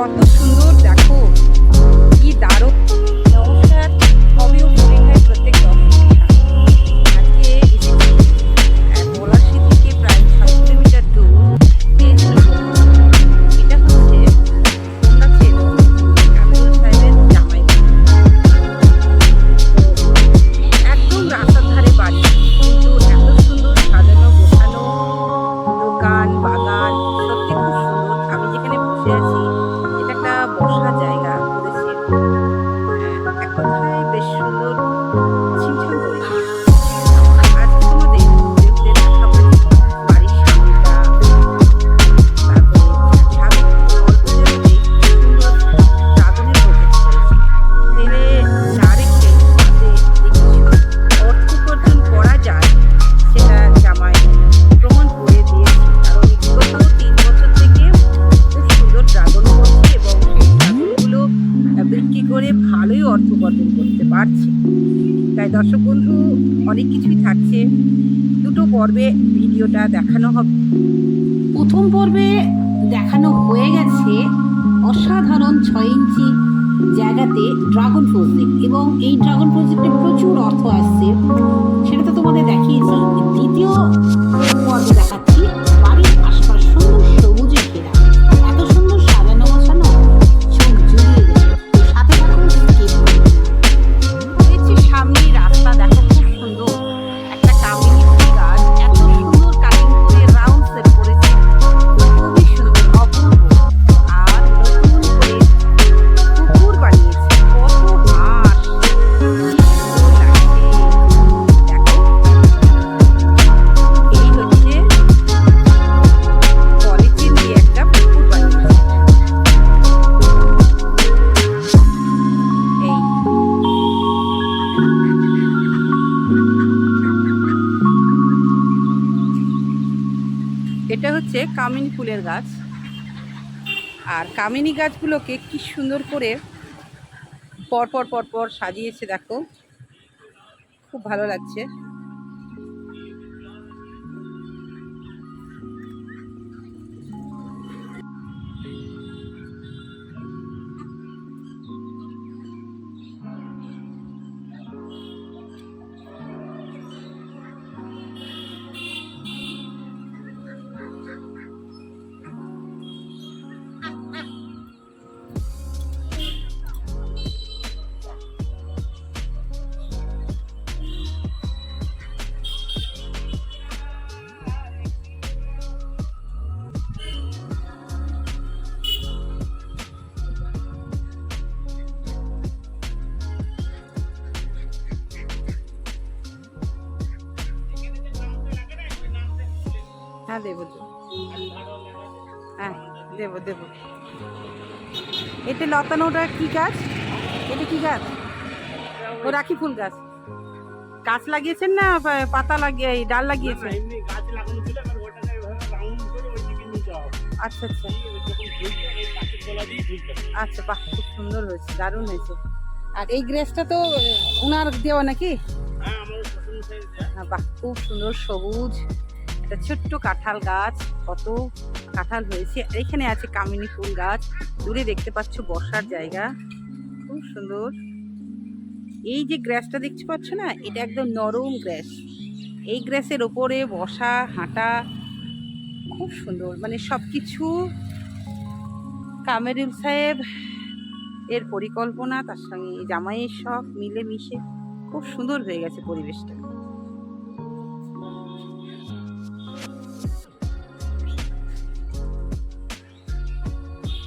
কত সুন্দর দেখো কি দারুণ। গেছে অসাধারণ ছয় ইঞ্চি জায়গাতে ড্রাগন প্রজেক্ট এবং এই ড্রাগন প্রজেক্টে প্রচুর অর্থ আসছে। সেটা তো তোমাদের দেখিয়েছি। দ্বিতীয় পর্ব হচ্ছে কামিনী ফুলের গাছ। আর কামিনী গাছগুলোকে কি সুন্দর করে পরপর পরপর সাজিয়েছে দেখো। খুব ভালো লাগছে। হ্যাঁ দেবো। হ্যাঁ দেবো দেবো। এতে লতানোটা কি গাছ? এটা কি গাছ? ও রাখি ফুল গাছ। গাছ লাগিয়েছেন না পাতা লাগিয়ে এই ডাল লাগিয়েছেন? আচ্ছা আচ্ছা। আচ্ছা বাহ খুব সুন্দর হয়েছে দারুণ হয়েছে। আর এই গ্রেসটা তো ওনার দেওয়া নাকি? হ্যাঁ। হ্যাঁ, বাহ খুব সুন্দর সবুজ। একটা ছোট্ট কাঁঠাল গাছ, কত কাঁঠাল হয়েছে। এখানে আছে কামিনী ফুল গাছ। দূরে দেখতে পাচ্ছ বসার জায়গা। খুব সুন্দর। এই যে গ্রাসটা দেখতে পাচ্ছ না, এটা একদম নরম গ্রাস। এই গ্রাসের ওপরে বসা, হাঁটা খুব সুন্দর। মানে সব কিছু কামেরুল সাহেব এর পরিকল্পনা, তার সঙ্গে জামাইয়ের সব মিলে মিশে খুব সুন্দর হয়ে গেছে পরিবেশটা।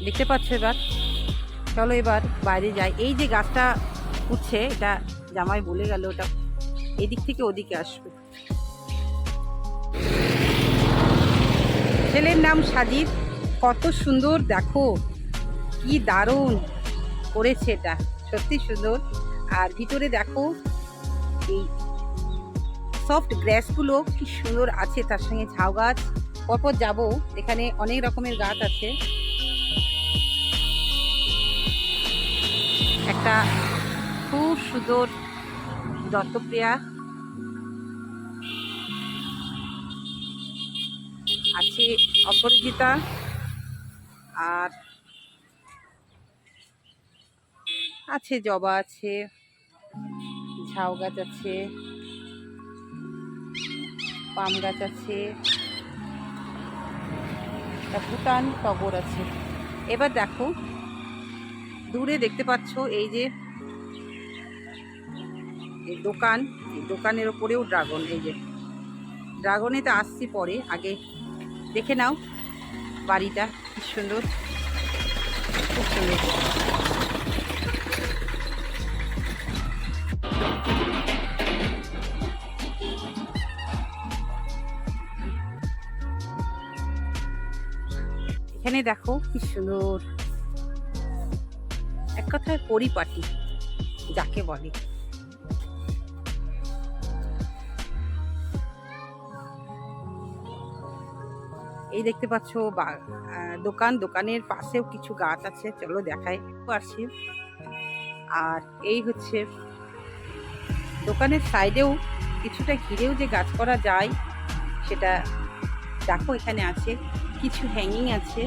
দেখতে পাচ্ছ এবার। চলো এবার বাইরে যাই। এই যে গাছটা উঠছে, এটা জামাই বলে গেল, ওটা এদিক থেকে ওদিকে আসবে। ছেলের নাম সাজিদ কত সুন্দর, দেখো। কি দারুণ করেছে এটা। সত্যি সুন্দর। আর ভিতরে দেখো, এই সফট গ্রাসগুলো কি সুন্দর আছে। তার সঙ্গে ঝাউ গাছ। পরপর যাব। এখানে অনেক রকমের গাছ আছে। একটা খুব সুন্দর দত্তপ্রিয়া। আছে অপরাজিতা আর আছে জবা আছে, ঝাউ গাছ আছে, পাম গাছ আছে ভুটান টগর আছে। এবার দেখো দূরে দেখতে পাচ্ছ এই যে দোকান দোকানের ওপরেও ড্রাগন, এই যে। ড্রাগনেতে আসছি পরে, আগে দেখে নাও বাড়িটা, কি সুন্দর। খুব সুন্দর। এখানে দেখো কি সুন্দর। এক কথায় পরিপাটি, যাকে বলে। এই দেখতে পাচ্ছ দোকান, দোকানের পাশেও কিছু গাছ আছে। চলো দেখাই পারছি আর এই হচ্ছে, দোকানের সাইডেও কিছুটা ঘিরেও যে গাছ করা যায়, সেটা দেখো এখানে আছে, কিছু হ্যাঙ্গিং আছে।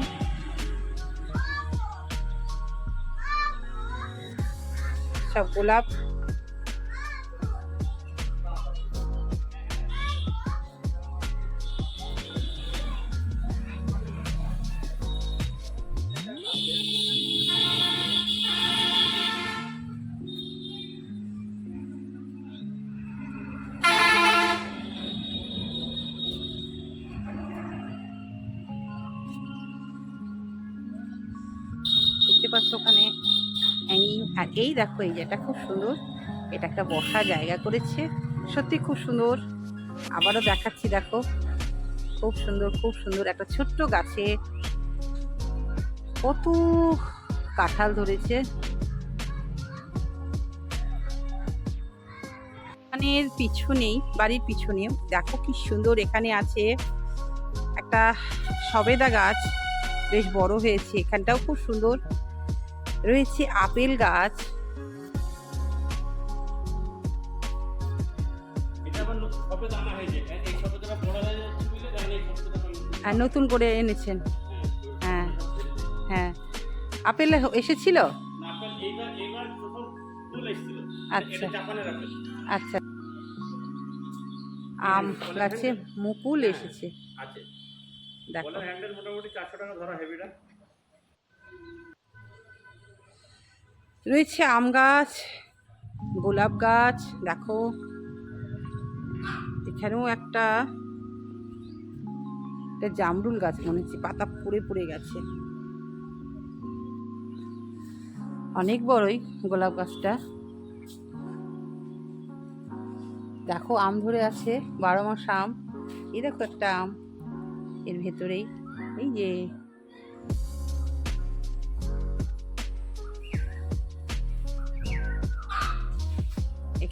সব গোলাপ এই দেখো, এই যে এটা খুব সুন্দর। এটা একটা বসার জায়গা করেছে। সত্যি খুব সুন্দর। আবারও দেখাচ্ছি, দেখো। খুব সুন্দর খুব সুন্দর। একটা ছোট্ট গাছে কত কাঁঠাল ধরেছে। এখানের পিছনেই বাড়ির পিছনে দেখো কি সুন্দর এখানে আছে একটা সবেদা গাছ। বেশ বড় হয়েছে, এখানটাও খুব সুন্দর। রয়েছে আপেল গাছ। নতুন হয়ে আর নতুন করে এনেছেন। হ্যাঁ হ্যাঁ। আপেল এসেছিল? আচ্ছা। আচ্ছা। আম গাছে মুকুল এসেছে। দেখো। হ্যান্ডেল মোটামুটি চারশো টাকা ধরা হেভিটা রয়েছে আম গাছ, গোলাপ গাছ, দেখো। এখানেও একটা একটা জামরুল গাছ মনে হচ্ছে, পাতা পুড়ে পুড়ে গেছে। অনেক বড়ই গোলাপ গাছটা। দেখো, আম ধরে আছে, বারো মাস আম। এই দেখো একটা আম, এর ভেতরেই। এই যে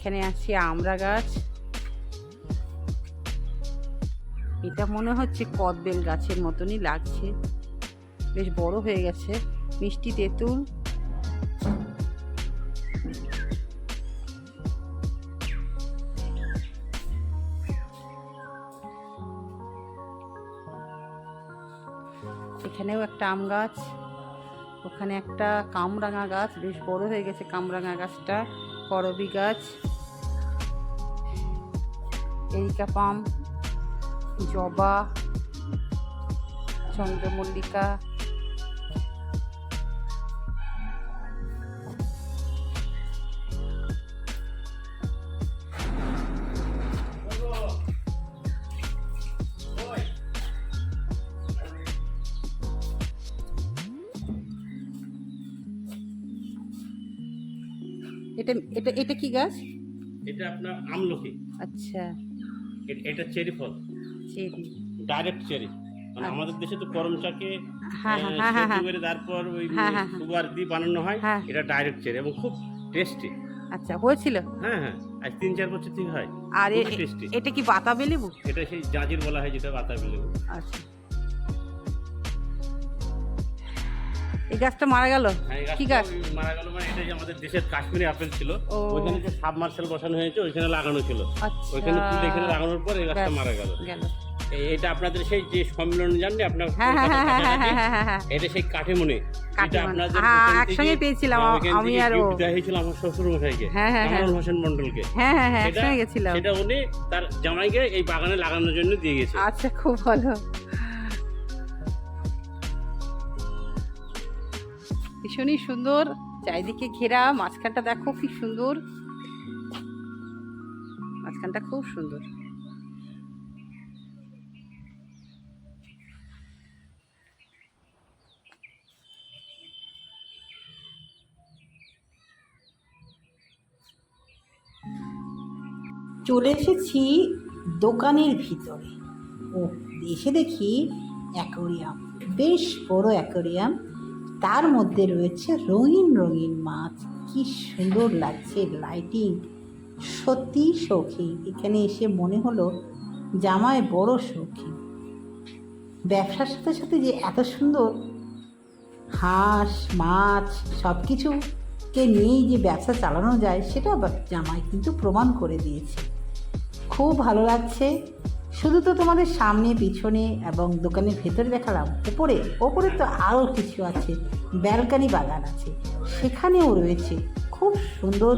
এখানে আছে আমরা গাছ। এটা মনে হচ্ছে কদবেল গাছের মতনই লাগছে। বেশ বড় হয়ে গেছে। মিষ্টি তেঁতুল। এখানেও একটা আম গাছ। ওখানে একটা কামরাঙা গাছ। বেশ বড় হয়ে গেছে কামরাঙা গাছটা। করবি গাছ। এরিকা পাম জবা চন্দ্রমল্লিকা। এটা এটা এটা কি গাছ? এটা আপনার আমলকি। আচ্ছা। এটা চেরি ফল। চেরি। Direct cherry. মানে আচ্ছা। আমাদের দেশে তো করম চাকে। করে তারপর ওই। সুগার দিয়ে বানানো হয়। এটা ডাইরেক্ট চেরি এবং খুব টেস্টি আচ্ছা হয়েছিল? হ্যাঁ হ্যাঁ। আজ তিন চার বছর থেকে হয়। আর এটা কি বাতাবি লেবু? এটা সেই জাজির বলা হয় যেটা বাতাবি লেবু। আচ্ছা। এই গাছটা মারা গেল? হ্যাঁ, কি গাছ? মারা গেল মানে এটা আমাদের দেশের কাশ্মীরি আপেল ছিল। ওইখানে যে সাবমার্সেল বসানো হয়েছে ওইখানে লাগানো ছিল। আচ্ছা। ওইখানে এখানে লাগানোর পর এই গাছটা মারা গেল। এটা আপনাদের সেই যে সম্মেলন জানলে আপনার হ্যাঁ হ্যাঁ এটা সেই কাঠেমনে একসঙ্গে পেয়েছিলাম, আমি আর ও। হয়েছিল আমার শ্বশুর মশাইকে হ্যাঁ, হ্যাঁ, হ্যাঁ। কামরুল হোসেন মন্ডলকে হ্যাঁ হ্যাঁ হ্যাঁ একসঙ্গে গেছিলাম। সেটা উনি তার জামাইকে এই বাগানে লাগানোর জন্য দিয়ে গেছে। আচ্ছা খুব ভালো। ভীষণই সুন্দর। চারিদিকে ঘেরা, মাঝখানটা দেখো কি সুন্দর। মাঝখানটা খুব সুন্দর। চলে এসেছি দোকানের ভিতরে। ও, এসে দেখি অ্যাকোরিয়াম। বেশ বড় অ্যাকোরিয়াম। তার মধ্যে রয়েছে রঙিন রঙিন মাছ। কি সুন্দর লাগছে লাইটিং সত্যি শৌখিন এখানে এসে মনে হলো জামায় বড় শৌখিন ব্যবসার সাথে সাথে যে এত সুন্দর হাঁস, মাছ সব কিছুকে নিয়েই যে ব্যবসা চালানো যায়, সেটা জামাই কিন্তু প্রমাণ করে দিয়েছে। খুব ভালো লাগছে। শুধু তো তোমাদের সামনে, পিছনে এবং দোকানের ভেতরে দেখালাম, ওপরে ওপরে তো আরও কিছু আছে, ব্যালকানি বাগান আছে। সেখানেও রয়েছে খুব সুন্দর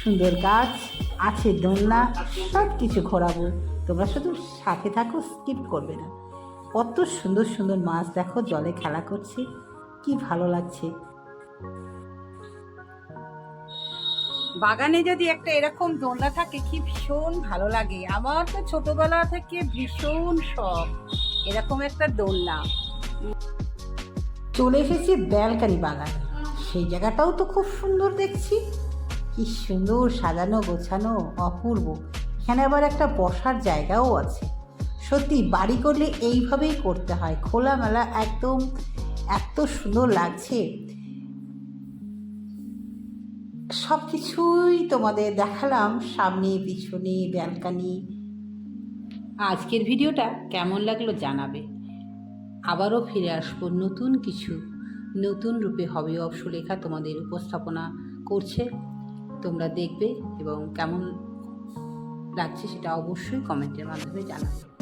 সুন্দর গাছ, আছে দোলনা সব কিছু ঘোরাবো। তোমরা শুধু সাথে থাকো, স্কিপ করবে না। কত সুন্দর সুন্দর মাছ দেখো, জলে খেলা করছে, কি ভালো লাগছে। বাগানে যদি একটা এরকম দোলনা থাকে, কি ভীষণ ভালো লাগে। আমার তো ছোটবেলা থেকে ভীষণ শখ, এরকম একটা দোলনা। চলে এসেছি ব্যালকানি বাগান। সেই জায়গাটাও তো খুব সুন্দর দেখছি। কি সুন্দর সাজানো, গোছানো, অপূর্ব। এখানে আবার একটা বসার জায়গাও আছে। সত্যি, বাড়ি করলে এইভাবেই করতে হয়। খোলামেলা, একদম এত সুন্দর লাগছে। সব কিছুই তোমাদের দেখালাম সামনে, পিছনে, ব্যালকানি। আজকের ভিডিওটা কেমন লাগল জানাবে। আবারও ফিরে আসব নতুন কিছু, নতুন রূপে হবে অব সুলেখা তোমাদের উপস্থাপনা করছে। তোমরা দেখবে এবং কেমন লাগছে সেটা অবশ্যই কমেন্টের মাধ্যমে জানাবে।